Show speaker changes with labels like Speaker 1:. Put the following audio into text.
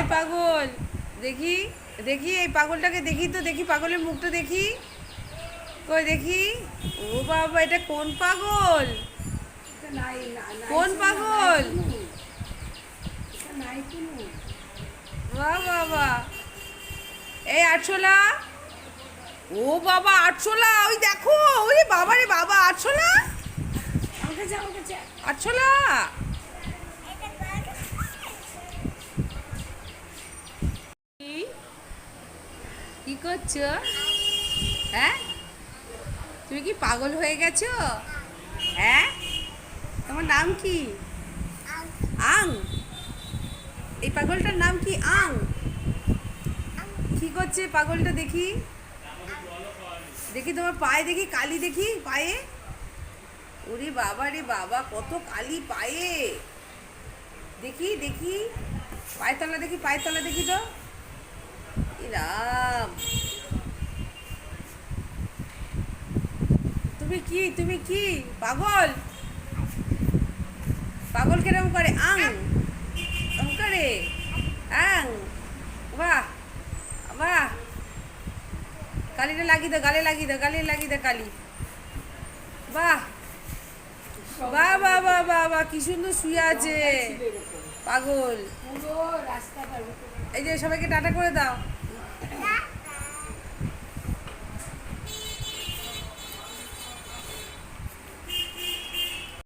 Speaker 1: এই পাগল দেখি দেখি এই পাগলটাকে দেখি তো দেখি পাগলের মুখটা দেখি। কই দেখি? ও বাবা এটা কোন পাগল? কোন পাগল? বাহ বাবা এই আটশোলা। ও বাবা আটশোলা ওই দেখো ওরে বাবা রে বাবা আটশোলা। আটশোলা। কি করছ? হ্যাঁ? তুমি কি পাগল হয়ে গেছো? হ্যাঁ? তোমার নাম কি? আং। এই পাগলটার নাম কি আং? কি করছে পাগলটা দেখি? দেখি তোমার পায়ে দেখি, কালি দেখি পায়ে? ওরে বাবা রে বাবা, কত কালি পায়ে। দেখি দেখি। পায়ের তলা দেখি, পায়ের তলা দেখি তো। এ তুমি কি? তুমি কি? পাগল? পাগল কেরম করে? আং। করে? আং। বাহ বাহ। কালিটা লাগিয়ে দাও গালে লাগিয়ে দাও গালে লাগিয়ে দাও কালি। বাহ। বাহ বাহ বাহ বাহ বাহ কি সুন্দর শুয়ে আছে। পাগল। এই যে সবাইকে টাটা করে দাও।